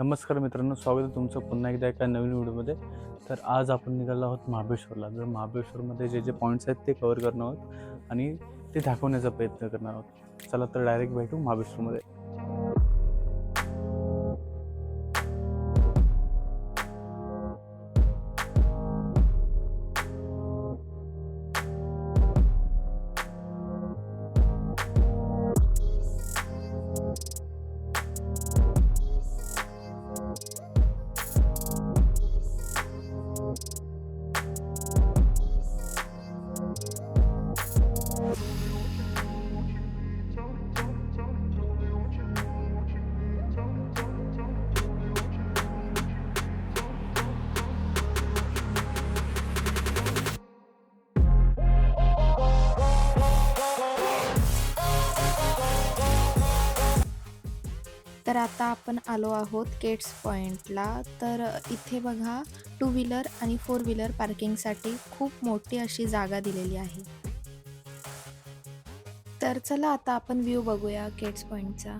नमस्कार मित्रांनो स्वागत आहे तुमचं पुन्हा एकदा एका नवीन व्हिडिओमध्ये. तर आज आपण निघालो आहोत महाबळेश्वरला. तर महाबळेश्वरमध्ये जे जे पॉईंट्स आहेत ते कवर करणार आहोत आणि ते दाखवण्याचा प्रयत्न करणार आहोत. चला तर डायरेक्ट भेटू महाबळेश्वरमध्ये. तर आता आपण आलो आहोत केट्स पॉईंटला तर इथे बघा टू व्हीलर आणि फोर व्हीलर पार्किंगसाठी खूप मोठी अशी जागा दिलेली आहे. तर चला आता आपण व्ह्यू बघूया केट्स पॉईंटचा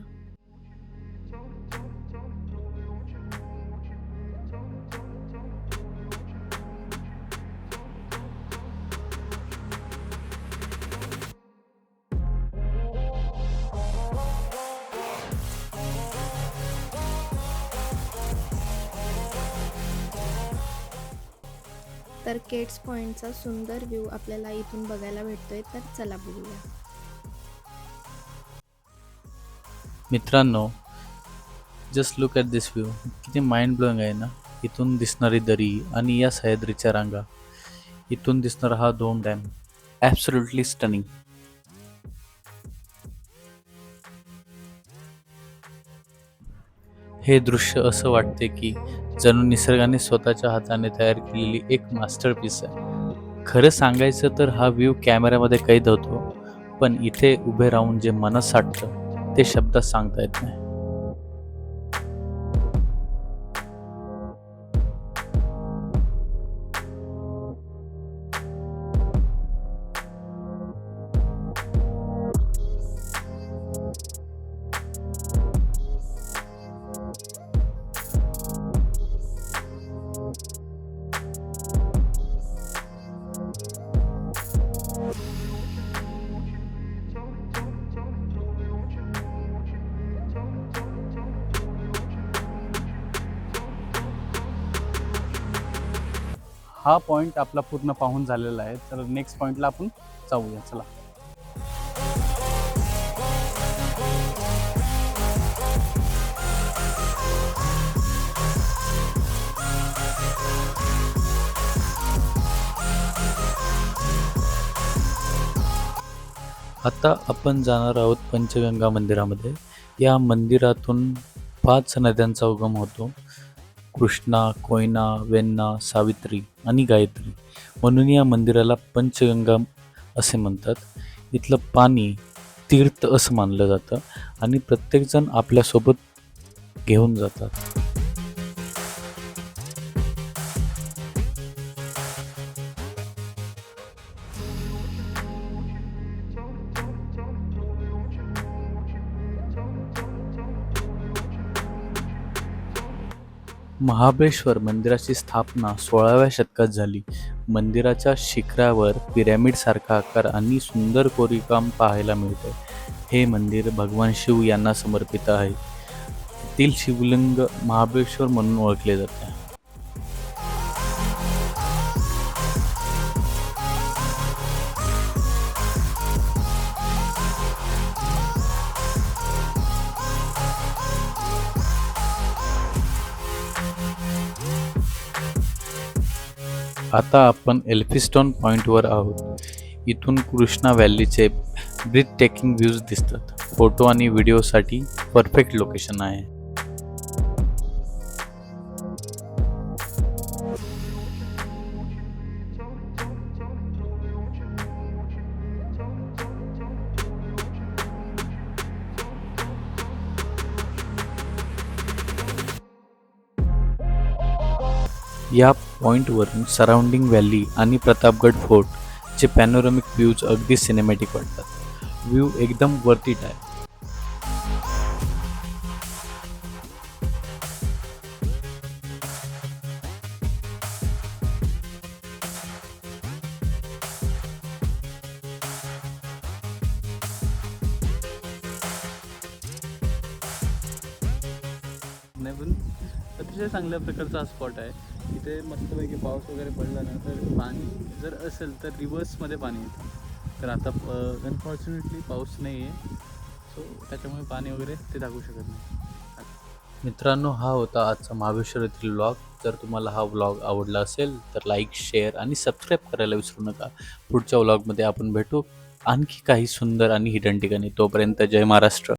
तर केट्स पॉईंटचा सुंदर व्ह्यू आपल्याला इथून बघायला भेटतोय तर चला बघूया. मित्रांनो just look at this view किती माइंड ब्लोईंग आहे ना? इथून दिसणारी दरी आणि या सह्याद्रीच्या रांगा. इथून दिसणारा हा दोन डॅम ॲब्सोल्युटली स्टनिंग हे दृश्य असं वाटते की जणू निसर्गाने स्वतःच्या हाताने तयार केलेली एक मास्टरपीस आहे. खरं सांगायचं तर हा व्ह्यू कॅमेऱ्यामध्ये कैद होतो पण इथे उभे राहून जे मनात साठतं ते शब्दात सांगता येत नाही. हा पॉईंट आपला पूर्ण पाहून झालेला आहे. तर नेक्स्ट पॉईंटला आपण जाऊया. चला. आता आपण जाणार आहोत पंचगंगा मंदिरामध्ये. या मंदिरातून पाच नद्यांचा उगम होतो. कृष्णा कोयना वेण्णा सावित्री आणि गायत्री म्हणून या मंदिराला पंचगंगा असे म्हणतात. इथलं पाणी तीर्थ असं मानलं जातं आणि प्रत्येकजण आपल्यासोबत घेऊन जातात. महाबळेश्वर मंदिराची स्थापना सोळाव्या शतकात झाली. मंदिराच्या शिखरावर पिरॅमिडसारखा आकार आणि सुंदर कोरीकाम पाहायला मिळते हे मंदिर भगवान शिव यांना समर्पित आहे. येथील शिवलिंग महाबळेश्वर म्हणून ओळखले जाते. आता आपण एल्फिस्टॉन पॉईंटवर आहोत. इथून कृष्णा व्हॅलीचे ब्रिथ टेकिंग व्ह्यूज दिसतात. फोटो आणि व्हिडिओसाठी परफेक्ट लोकेशन आहे. या पॉईंटवरून सराउंडिंग व्हॅली आणि प्रतापगड फोर्ट चे पॅनोरमिक व्ह्यूज अगदी सिनेमॅटिक वाटतात. व्ह्यू एकदम वरती आहे. अतिशय चांगल्या प्रकारचा हा स्पॉट आहे. इथे मस्तपैकी पाऊस वगैरे पडला ना तर पाणी जर असेल तर रिव्हर्समध्ये पाणी येतं. तर आता अनफॉर्च्युनेटली पाऊस नाही आहे सो त्याच्यामुळे पाणी वगैरे ते दाखवू शकत नाही. मित्रांनो हा होता आजचा महाबळेश्वर येथील व्लॉग जर तुम्हाला हा व्लॉग आवडला असेल तर लाईक शेअर आणि सबस्क्राईब करायला विसरू नका. पुढच्या व्लॉगमध्ये आपण भेटू. आणखी काही सुंदर आणि हिडन ठिकाणी. तोपर्यंत जय महाराष्ट्र.